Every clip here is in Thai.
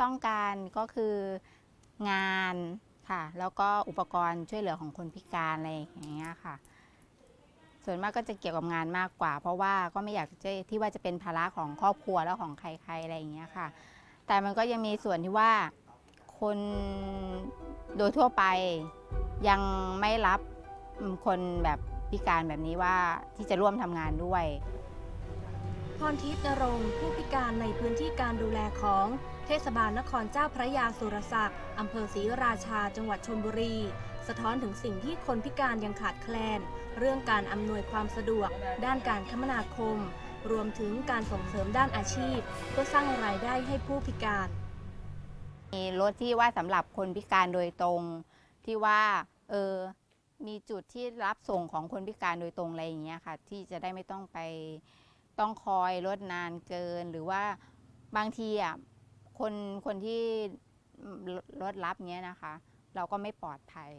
ต้องการก็คืองานค่ะ แล้วก็อุปกรณ์ช่วยเหลือของคนพิการอะไรอย่างเงี้ยค่ะ ส่วนมากก็จะเกี่ยวกับงานมากกว่า เพราะว่าก็ไม่อยากจะที่ว่าจะเป็นภาระของครอบครัวแล้วของใครๆอะไรอย่างเงี้ยค่ะ แต่มันก็ยังมีส่วนที่ว่าคนโดยทั่วไปยังไม่รับคนแบบพิการแบบนี้ว่าที่จะร่วมทำงานด้วยพรทิพย์นรงค์ผู้พิการในพื้นที่การดูแลของ เทศบาลนครเจ้าพระยาสุรศักดิ์อำเภอศรีราชา จังหวัดชลบุรี สะท้อนถึงสิ่งที่คนพิการยังขาดแคลน เรื่องการอำนวยความสะดวก ด้านการคมนาคม รวมถึงการส่งเสริมด้านอาชีพ เพื่อสร้างรายได้ให้ผู้พิการ มีรถที่ว่าสำหรับคนพิการโดยตรง ที่ว่าเออมีจุดที่รับส่งของคนพิการโดยตรงอะไรอย่างเงี้ยค่ะ ที่จะได้ไม่ต้องไปต้องคอยรถนานเกินหรือว่าบางทีอะ คนคนที่รถรับเงี้ยนะคะ เราก็ไม่ปลอดภัย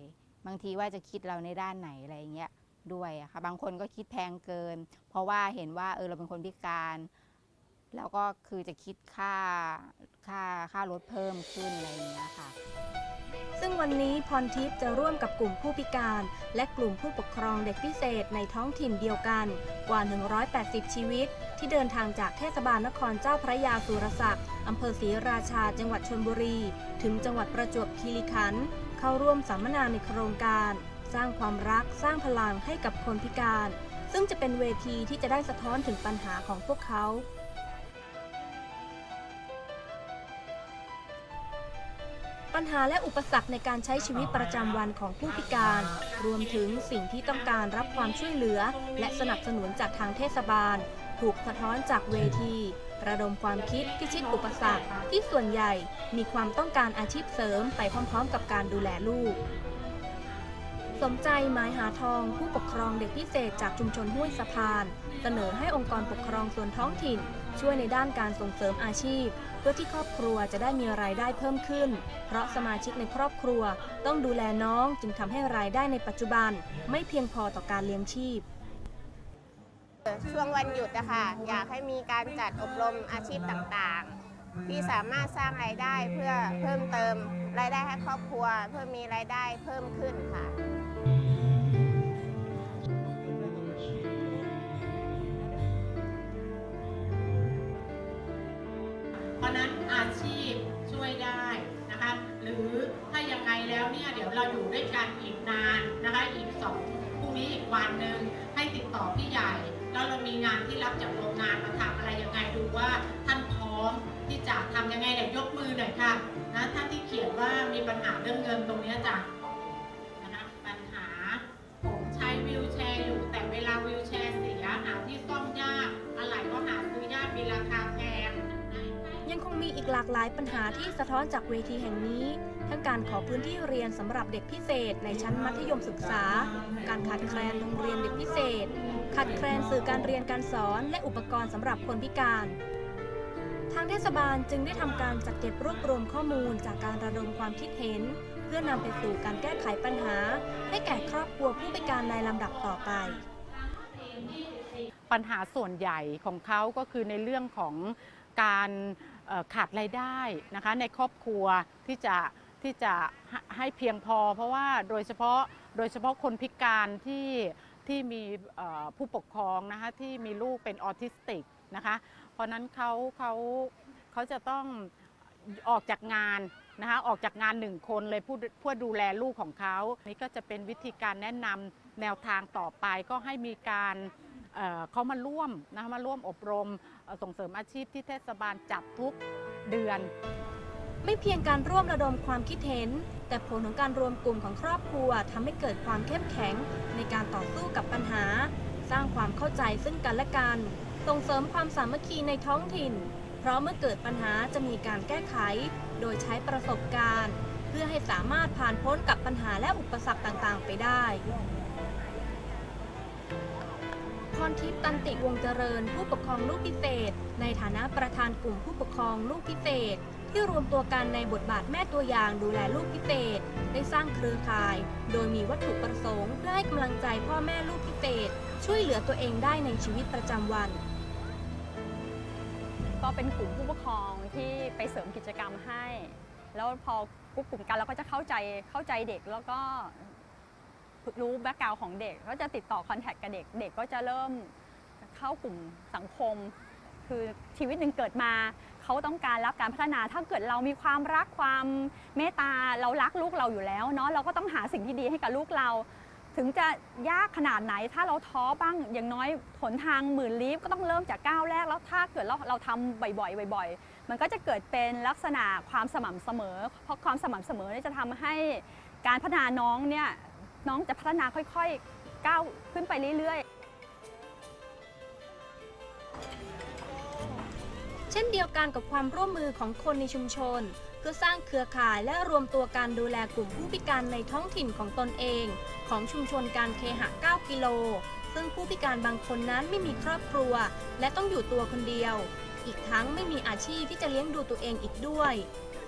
บางทีว่าจะคิดเราในด้านไหนอะไรเงี้ยด้วยอะค่ะบางคนก็คิดแพงเกิน เพราะว่าเห็นว่าเออเราเป็นคนพิการแล้วก็คือจะคิดค่าค่าค่ารถเพิ่มขึ้นอะไรอย่างเงี้ยค่ะ ซึ่งวันนี้พรทิพย์จะร่วมกับกลุ่มผู้พิการ และกลุ่มผู้ปกครองเด็กพิเศษในท้องถิ่นเดียวกัน กว่า 180 ชีวิต ที่เดินทางจากเทศบาลนครเจ้าพระยาสุรศักดิ์อำเภอศรีราชาจังหวัดชลบุรี ถึงจังหวัดประจวบคีรีขันธ์เข้าร่วมสัมมนาในโครงการ สร้างความรักสร้างพลังให้กับคนพิการ ซึ่งจะเป็นเวทีที่จะได้สะท้อนถึงปัญหาของพวกเขา ปัญหาและอุปสรรคในการใช้ชีวิตประจำวันของผู้พิการ รวมถึงสิ่งที่ต้องการรับความช่วยเหลือ และสนับสนุนจากทางเทศบาล ถูกสะท้อนจากเวที ระดมความคิดพิชิตอุปสรรค ที่ส่วนใหญ่มีความต้องการอาชีพเสริมไปพร้อม ๆ กับการดูแลลูก สมใจหมายหาทองผู้ปกครองเด็กพิเศษจากชุมชนห้วยสะพาน เสนอให้องค์กรปกครองส่วนท้องถิ่น ช่วยในด้านการส่งเสริมอาชีพ เพื่อที่ครอบครัวจะได้มีรายได้เพิ่มขึ้น เพราะสมาชิกในครอบครัวต้องดูแลน้องจึงทำให้รายได้ในปัจจุบัน ไม่เพียงพอต่อการเลี้ยงชีพ ช่วงวันหยุดนะคะอยากให้มีการจัดอบรมอาชีพต่างๆ ที่สามารถสร้างรายได้เพื่อเพิ่มเติมรายได้ให้ครอบครัว เพื่อมีรายได้เพิ่มขึ้นค่ะ วยได้นะคะ หรือถ้ายังไงแล้วเนี่ยเดี๋ยวเราอยู่ด้วยกันอีกนานนะคะ อีกสองพรุ่งนี้อีกวันหนึ่งให้ติดต่อพี่ใหญ่ แล้วเรามีงานที่รับจากโรงงานมาทำอะไรยังไงดูว่าท่านพร้อมที่จะทำยังไงเดี๋ยวยกมือหน่อยค่ะนะท่านที่เขียนว่ามีปัญหาเรื่องเงินตรงเนี้ยจ้ะ หลากหลายปัญหาที่สะท้อนจากเวทีแห่งนี้ ทั้งการขอพื้นที่เรียนสำหรับเด็กพิเศษในชั้นมัธยมศึกษา การขาดแคลนโรงเรียนเด็กพิเศษ ขาดแคลนสื่อการเรียนการสอน และอุปกรณ์สำหรับคนพิการทางเทศบาลจึงได้ทำการจัดเก็บรวบรวมข้อมูลจากการระดมความคิดเห็น เพื่อนำไปสู่การแก้ไขปัญหา ให้แก่ครอบครัวผู้พิการในลำดับต่อไป ปัญหาส่วนใหญ่ของเขาก็คือในเรื่องของการ ขาดรายได้นะคะในครอบครัวที่จะที่จะให้เพียงพอ เพราะว่าโดยเฉพาะโดยเฉพาะคนพิการที่ที่มีผู้ปกครองนะคะที่มีลูกเป็นออทิสติกนะคะเพราะนั้นเขาเขาเขาจะต้องออกจากงานนะคะออกจากงานหนึ่งคนเลยผู้เพื่อดูแลลูกของเขานี่ก็จะเป็นวิธีการแนะนำแนวทางต่อไปก็ให้มีการเเขามาร่วมนะคะมาร่วมอบรม ส่งเสริมอาชีพที่เทศบาลจัดทุกเดือน ไม่เพียงการร่วมระดมความคิดเห็น แต่ผลของการรวมกลุ่มของครอบครัวทำให้เกิดความเข้มแข็งในการต่อสู้กับปัญหา สร้างความเข้าใจซึ่งกันและกัน ส่งเสริมความสามัคคีในท้องถิ่น เพราะเมื่อเกิดปัญหาจะมีการแก้ไข โดยใช้ประสบการณ์ เพื่อให้สามารถผ่านพ้นกับปัญหาและอุปสรรคต่างๆ ไปได้ พรทิพย์ตันติวงเจริญ ผู้ปกครองลูกพิเศษ ในฐานะประธานกลุ่มผู้ปกครองลูกพิเศษ ที่รวมตัวกันในบทบาทแม่ตัวอย่างดูแลลูกพิเศษ ได้สร้างเครือข่าย โดยมีวัตถุประสงค์เพื่อให้กำลังใจพ่อแม่ลูกพิเศษ ช่วยเหลือตัวเองได้ในชีวิตประจำวัน ก็เป็นกลุ่มผู้ปกครองที่ไปเสริมกิจกรรมให้ แล้วพอกลุ่มกันเราก็จะเข้าใจเข้าใจเด็กแล้วก็ รู้แบ็กกราวของเด็ก ก็จะติดต่อคอนแทคกับเด็ก เด็กก็จะเริ่มเข้ากลุ่มสังคม คือชีวิตหนึ่งเกิดมาเขาต้องการรับการพัฒนาถ้าเกิดเรามีความรักความเมตตาเรารักลูกเราอยู่แล้วเนาะเราก็ต้องหาสิ่งที่ดีให้กับลูกเรา ถึงจะยากขนาดไหนถ้าเราท้อบ้างอย่างน้อยหนทางหมื่นลี้ก็ต้องเริ่มจากก้าวแรกแล้วถ้าเกิดเราเราทำบ่อยๆบ่อย ๆ มันก็จะเกิดเป็นลักษณะความสม่ำเสมอ เพราะความสม่ำเสมอนี่จะทำให้การพัฒนาน้องเนี่ย น้องจะพัฒนาค่อยๆ ก้าวขึ้นไปเรื่อยๆ เช่นเดียวกันกับความร่วมมือของคนในชุมชน เพื่อสร้างเครือข่ายและรวมตัวการดูแลกลุ่มผู้พิการในท้องถิ่นของตนเอง ของชุมชนการเคหะ 9 กิโล ซึ่งผู้พิการบางคนนั้นไม่มีครอบครัว และต้องอยู่ตัวคนเดียว อีกทั้งไม่มีอาชีพที่จะเลี้ยงดูตัวเองอีกด้วย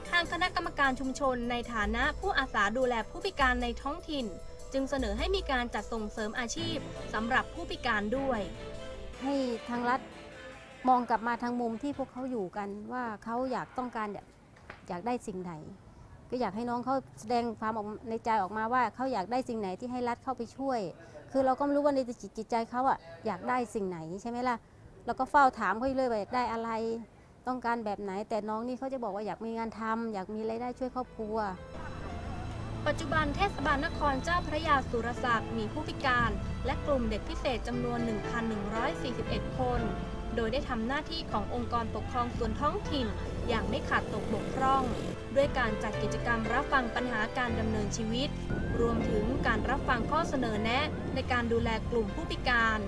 ทางคณะกรรมการชุมชนในฐานะผู้อาสาดูแลผู้พิการในท้องถิ่น จึงเสนอให้มีการจัดส่งเสริมอาชีพสำหรับผู้พิการด้วย ให้ทางรัฐมองกลับมาทางมุมที่พวกเขาอยู่กันว่าเขาอยากต้องการอยากยากได้สิ่งไหนก็อยากให้น้องเขาแสดงความออกในใจออกมาว่าเขาอยากได้สิ่งไหนที่ให้รัฐเข้าไปช่วย คือเราก็ไม่รู้ว่าในจิตจิตใจเขาอะอยากได้สิ่งไหนใช่ไหมล่ะเราก็เฝ้าถามเขาอยู่เลยว่าอยากได้อะไร ต้องการแบบไหน แต่น้องนี่เขาจะบอกว่าอยากมีงานทำอยากมีรายได้ช่วยครอบครัว ปัจจุบันเทศบาลนครเจ้าพระยาสุรศักดิ์มีผู้พิการ และกลุ่มเด็กพิเศษจำนวน 1,141 คน โดยได้ทำหน้าที่ขององค์กรปกครองส่วนท้องถิ่น อย่างไม่ขาดตกบกพร่อง ด้วยการจัดกิจกรรมรับฟังปัญหาการดำเนินชีวิต รวมถึงการรับฟังข้อเสนอแนะ ในการดูแลกลุ่มผู้พิการ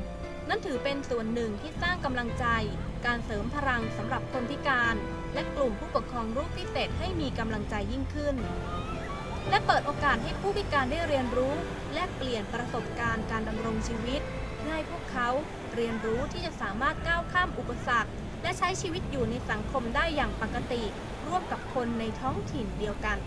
นั่นถือเป็นส่วนหนึ่งที่สร้างกำลังใจ การเสริมพลังสำหรับคนพิการ และกลุ่มผู้ปกครองรูปพิเศษให้มีกำลังใจยิ่งขึ้น และเปิดโอกาสให้ผู้พิการได้เรียนรู้ และเปลี่ยนประสบการณ์การดำรงชีวิตเพื่อให้พวกเขาเรียนรู้ที่จะสามารถก้าวข้ามอุปสรรค และใช้ชีวิตอยู่ในสังคมได้อย่างปกติ ร่วมกับคนในท้องถิ่นเดียวกัน